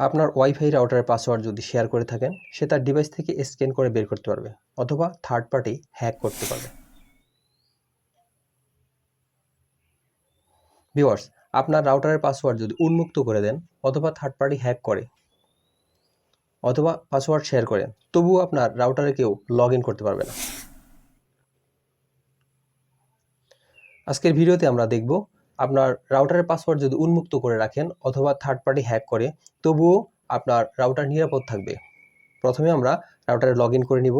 আপনার ওয়াইফাই রাউটারের পাসওয়ার্ড যদি শেয়ার করে থাকেন, সে তার ডিভাইস থেকে স্ক্যান করে বের করতে পারবে অথবা থার্ড পার্টি হ্যাক করতে পারবে। ভিউয়ার্স আপনার রাউটারের পাসওয়ার্ড যদি উন্মুক্ত করে দেন অথবা থার্ড পার্টি হ্যাক করে অথবা পাসওয়ার্ড শেয়ার করেন, তবুও আপনার রাউটারে কেউ লগ করতে পারবে না। আজকের ভিডিওতে আমরা দেখব আপনার রাউটারের পাসওয়ার্ড যদি উন্মুক্ত করে রাখেন অথবা থার্ড পার্টি হ্যাক করে, তবুও আপনার রাউটার নিরাপদ থাকবে। প্রথমে আমরা রাউটারে লগ করে নিব।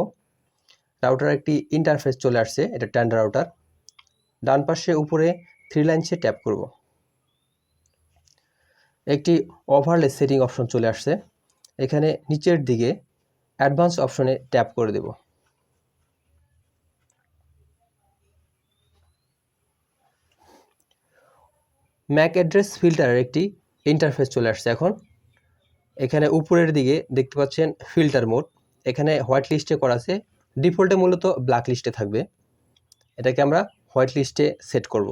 রাউটার একটি ইন্টারফেস চলে আসছে, এটা ট্যান্ডার রাউটার ডান পাশে উপরে থ্রি লাইনসে ট্যাপ করব। একটি ওভারলে সেটিং অপশন চলে আসছে। এখানে নিচের দিকে অ্যাডভান্স অপশনে ট্যাপ করে দেব। ম্যাক অ্যাড্রেস ফিল্টারের একটি ইন্টারফেস চলে আসছে এখন। এখানে উপরের দিকে দেখতে পাচ্ছেন ফিল্টার মোড এখানে হোয়াইট লিস্টে করা আছে। ডিফল্টে মূলত ব্ল্যাক লিস্টে থাকবে। এটাকে আমরা হোয়াইট লিস্টে সেট করব।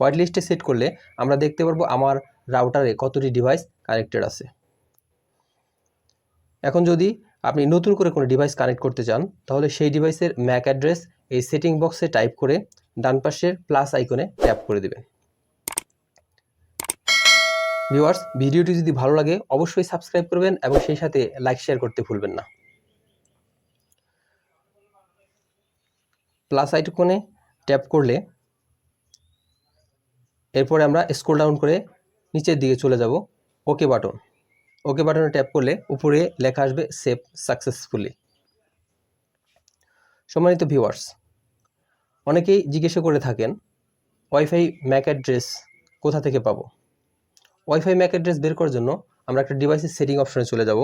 হোয়াইট লিস্টে সেট করলে আমরা দেখতে পারব আমার রাউটারে কতটি ডিভাইস কানেক্টেড আছে। এখন যদি আপনি নতুন করে কোনো ডিভাইস কানেক্ট করতে চান, তাহলে সেই ডিভাইসের ম্যাক অ্যাড্রেস এই সেটিং বক্সে টাইপ করে ডান পাশের প্লাস আইকনে ট্যাপ করে দেবেন। ভিউয়ার্স, ভিডিওটি যদি ভালো লাগে, অবশ্যই সাবস্ক্রাইব করবেন এবং সেই সাথে লাইক, শেয়ার করতে ভুলবেন না। প্লাস আইকনে ট্যাপ করলে এরপরে আমরা স্ক্রল ডাউন করে নিচের দিকে চলে যাব ওকে বাটন ওকে বাটনে ট্যাপ করলে উপরে লেখা আসবে সেভ সাকসেসফুলি সম্মানিত ভিউয়ার্স অনেকেই জিজ্ঞাসা করে থাকেন ওয়াইফাই ম্যাক অ্যাড্রেস কোথা থেকে পাবো? ওয়াইফাই ম্যাক অ্যাড্রেস বের করার জন্য আমরা একটা ডিভাইসের সেটিং অপশনে চলে যাব।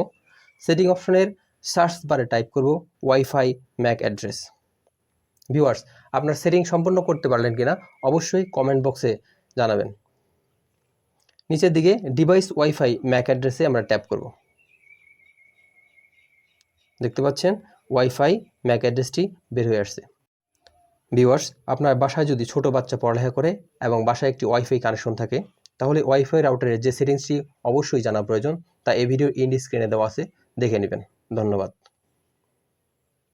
সেটিং অপশনের সার্চ বারে টাইপ করব ওয়াইফাই ম্যাক অ্যাড্রেস ভিউয়ার্স আপনার সেটিং সম্পন্ন করতে পারলেন কিনা অবশ্যই কমেন্ট বক্সে জানাবেন। নিচের দিকে ডিভাইস ওয়াইফাই ম্যাক অ্যাড্রেসে আমরা ট্যাপ করব। দেখতে পাচ্ছেন ওয়াইফাই ম্যাক অ্যাড্রেসটি বের হয়ে আসছে। ভিউয়ার্স আপনার বাসায় যদি ছোট বাচ্চা পড়ালেখা করে এবং বাসায় একটি ওয়াইফাই কানেকশন থাকে তাহলে ওয়াইফাই রাউটারের যে সেটিংসটি অবশ্যই জানা প্রয়োজন, তা এই ভিডিও ইন্ড স্ক্রিনে দেওয়া আছে, দেখে নেবেন। ধন্যবাদ।